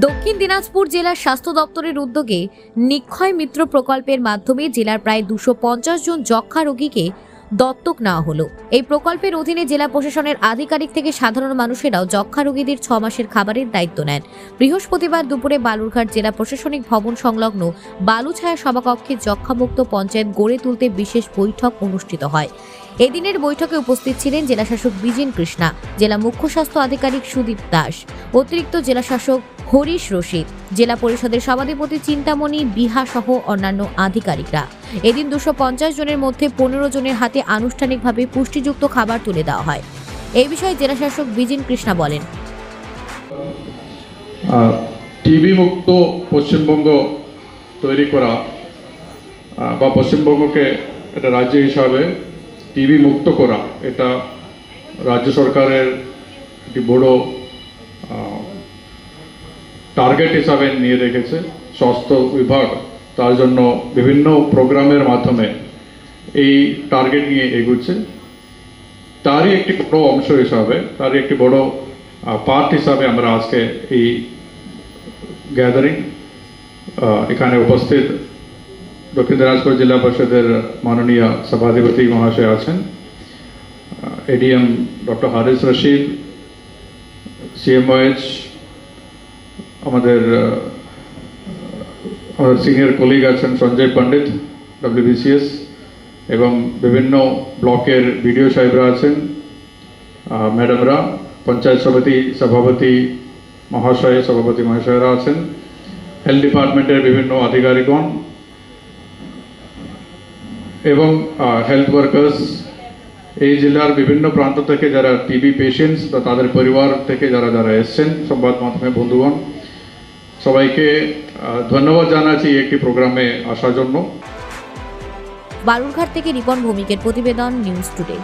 দক্ষিণ দিনাজপুর জেলার স্বাস্থ্য দপ্তরের উদ্যোগে নিক্ষয় মিত্র প্রকল্পের মাধ্যমে জেলার প্রায় দুশো জন যক্ষা রোগীকে দত্তক নেওয়া হলো। এই প্রকল্পের অধীনে জেলা প্রশাসনের আধিকারিক থেকে সাধারণ মানুষেরাও যক্ষা রোগীদের ছ মাসের খাবারের দায়িত্ব নেন। বৃহস্পতিবার দুপুরে বালুরঘাট জেলা প্রশাসনিক ভবন সংলগ্ন বালুছায়া সভাকক্ষে যক্ষামুক্ত পঞ্চায়েত গড়ে তুলতে বিশেষ বৈঠক অনুষ্ঠিত হয়। এদিনের বৈঠকে উপস্থিত ছিলেন জেলাশাসক বিজেন কৃষ্ণা, জেলা মুখ্য স্বাস্থ্য আধিকারিক সুদীপ দাস, অতিরিক্ত জেলাশাসক হরিশ রশিদ। জেলা পরিষদের সভাধিপতি চিন্তামণি, বিহা সহ অন্যান্য আধিকারিকরা। এদিন দুশো জনের মধ্যে পনেরো জনের হাতে আনুষ্ঠানিকভাবে পুষ্টিযুক্ত খাবার তুলে দেওয়া হয়। এই বিষয়ে জেলাশাসক বিজিন কৃষ্ণা বলেন। টিবি মুক্ত পশ্চিমবঙ্গ তৈরি করা বা পশ্চিমবঙ্গকে একটা রাজ্য হিসাবে টিবি মুক্ত করা, এটা রাজ্য সরকারের একটি বড় টার্গেট হিসাবে নিয়ে রেখেছে স্বাস্থ্য বিভাগ। তার জন্য বিভিন্ন প্রোগ্রামের মাধ্যমে এই টার্গেট নিয়ে এগুচ্ছে। তারই একটি বড় অংশ হিসাবে, তারই একটি বড় পার্ট হিসাবে আমরা আজকে এই গ্যাদারিং এখানে উপস্থিত দক্ষিণ দিনাজপুর জেলা পরিষদের মাননীয় সভাধিপতি মহাশয় আছেন ADM doctor Haris Rashid CMOH আমাদের আমাদের সিনিয়র কলিগ আছেন সঞ্জয় পণ্ডিত ডব্লিউবিসিএস এবং বিভিন্ন ব্লকের বিডিও সাহেবরা আছেন ম্যাডামরা পঞ্চায়েত সমিতি সভাপতি মহাশয়, সভাপতি মহাশয়রা আছেন হেলথ ডিপার্টমেন্টের বিভিন্ন আধিকারিকগণ, এবং হেলথ ওয়ার্কার্স এই জেলার বিভিন্ন প্রান্ত থেকে যারা টিবি পেশেন্টস বা তাদের পরিবার থেকে যারা যারা এসছেন, সংবাদ মাধ্যমে বন্ধুগণ সবাইকে ধন্যবাদ জানাচ্ছি একটি প্রোগ্রামে আসার জন্য। বালুরঘাট থেকে রিপন ভৌমিকের প্রতিবেদন নিউজ টুডে।